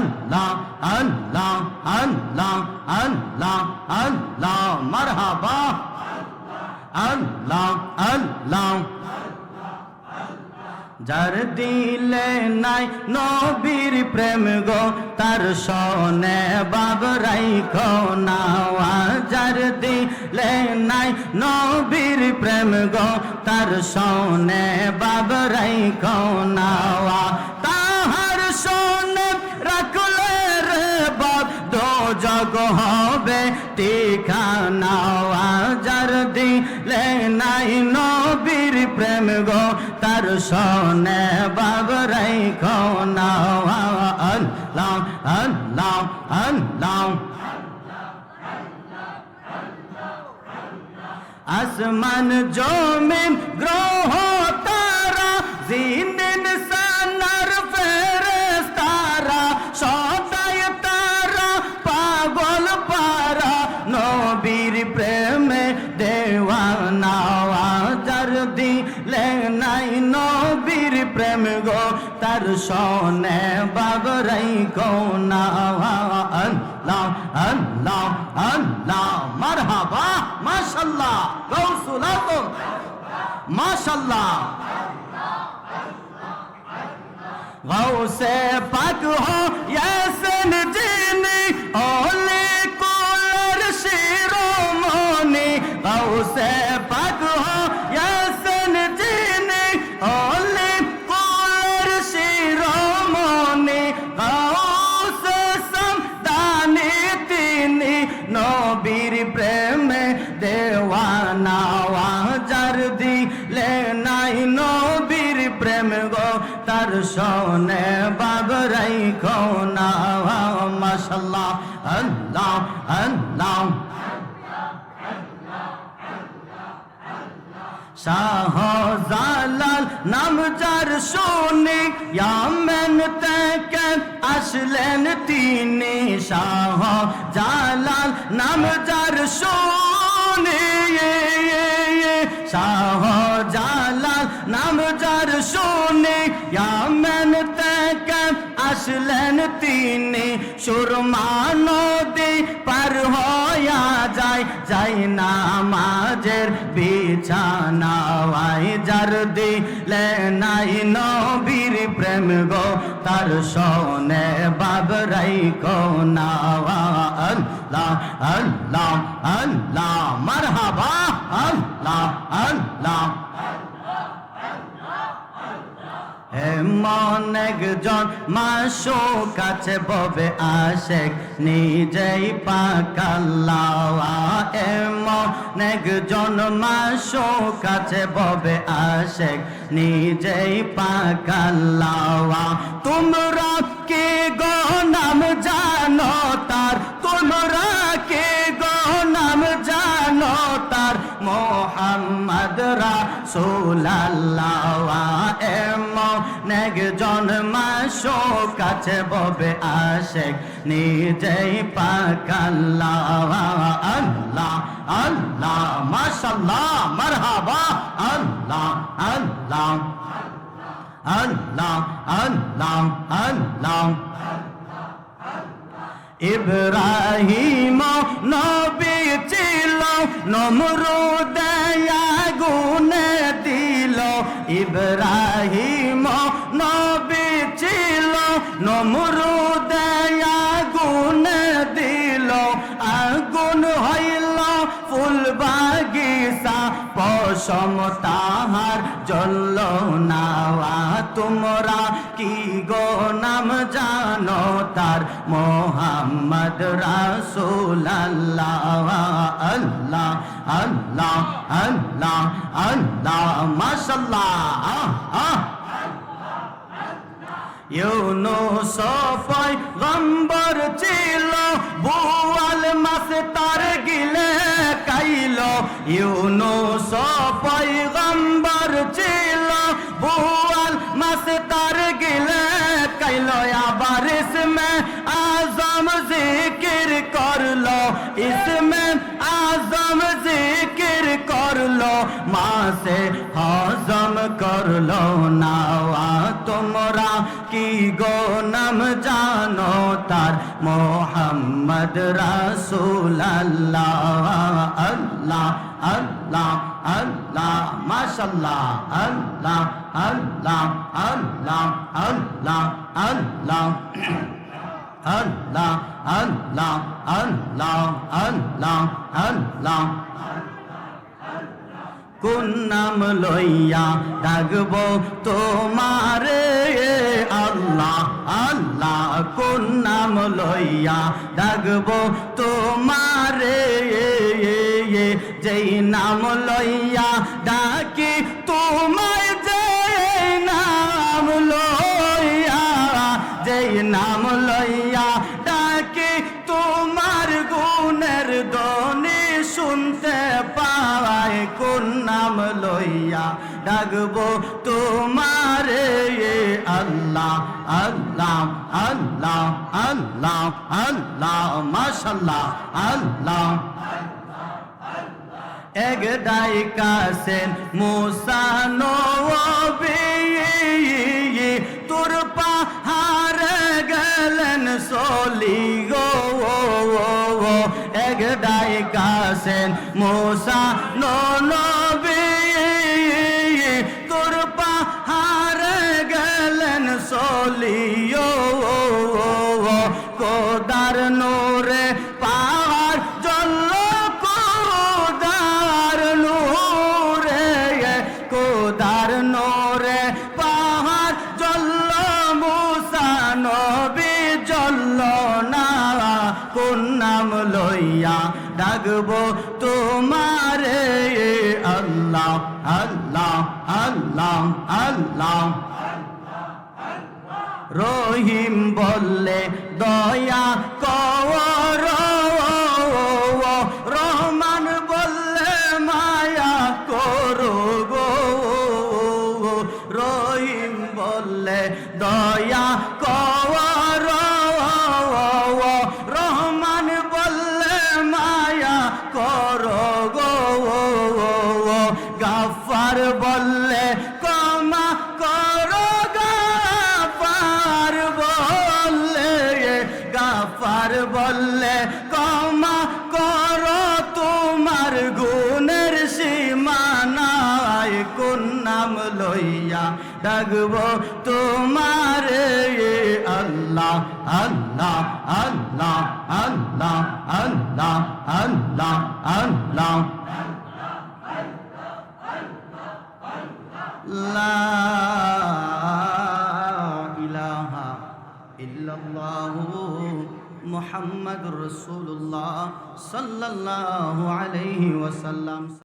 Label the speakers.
Speaker 1: আল্লাহ আল্লাহ আল্লাহ আল্লাহ আল্লাহ মারহাবা আল্লাহ আল্লাহ যার দিলে নাই নবীর প্রেম গো তার সনে বাবরাই নাওয়া যার দিলে নাই নবীর প্রেম গো তার সনে বাবরাই নাওয়া জগ হবে ঠিকানা যার দিলে নাই নবীর প্রেম গো, তার সনে বাবরাই খোনা আল্লাহ আল্লাহ আল্লাহ আসমান জমিন গ্রহ তারা জিনিন তার সনে বাবরাই কোনা আল্লাহ আল্লাহ আল্লাহ মারহাবা মাশাল্লাহ গৌসুল আজম মাশাল্লাহ গৌসে পাক হো ইয়াসিন আল্লাহ আল্লাহ শাহ জালাল নাম যার শুনি ইয়ামেন থেকে আসলেন তিনি শাহ জালাল নাম যার শুনি শাহ জালাল নাম যার শুনি ইয়ামেন থেকে আসলেন তিনি সুরমা নদী পার হইয়া যায় না মাঝের বিছানাওয়াই যার দিলে নাই নবীর প্রেম গো, তার সনে বাবরাই কো নাওয়া আল্লাহ আল্লাহ আল্লাহ, মারহাবা, আল্লাহ আল্লাহ। এমন একজন মাসো কাছে ববে আশেক, নিজেই পাকাল্লাওয়া এমন একজন মাসো কাছে ববে আশেক, নিজেই পাকাল্লাওয়া তোমরা কে গো নাম জানো তার? তোমরা কে গো নাম জানো তার? মোহাম্মদ রাসূলুল্লাহ। এমন একজন কাছে ববে আশেক। নিজেই পাকাল্লাহ আল্লাহ আল্লাহ মাশাল্লাহ, মারহাবা, আল্লাহ আল্লাহ আল্লাহ আল্লাহ আল্লাহ ইব্রাহিম নবী ছিল নমরুদয়া নমরুদয়া গুনে দিল, আগুন হইল ফুল বাগিচা পশম তাহার জল্ল নাওয়া, তোমরা কি গো নাম জানো তার? মোহাম্মদ রাসূল আল্লাহ আল্লাহ আল্লাহ আল্লাহ আল্লাহ মাশাল্লাহ আহ। ইউনুস পয়গম্বর ছিল বুয়াল মাস তার গিলে কাইল ইউনুস পয়গম্বর ছিল বুয়াল মাস তার গিলে কাইল আবার ইসমে আজম জিকির করলো ইসমে আজম জিকির করল, মাসে হজম করল নাওয়া তোমরা কি গো নাম জানো? আমার মোহাম্মদ রাসূল আল্লাহ আল্লাহ আল্লাহ আল্লাহ, মাশাল্লাহ, আল্লাহ আল্লাহ আল্লাহ আল্লাহ আল্লাহ। আল্লাহ আল্লাহ আল্লাহ আল্লাহ আল্লাহ। কোন নাম লইয়া ডাকব তোমারে? আল্লাহ আল্লাহ, কোন নাম লইয়া ডাকব তোমারে? যেই নাম লইয়া ডাকি তোমায় শুনতে পাওয়ায় কোন নাম লইয়া ডাকবো তোমারে? আল্লাহ আল্লাহ আল্লাহ আল্লাহ আল্লাহ, মাশাল্লাহ, আল্লাহ। এক ডাইকাসেন মুসা নবী, তোর আছেন মোসা নন ডাকবো তোমারে আল্লাহ আল্লাহ আল্লাহ আল্লাহ। রহিম বললে দয়া নাম লইয়া ডাকব তোমার আল্লাহ আল্লাহ আল্লাহ আল্লাহ আল্লাহ আল্লাহ আল্লাহ। লা ইলাহা ইল্লাল্লাহু আলাইহি ওয়াসাল্লাম।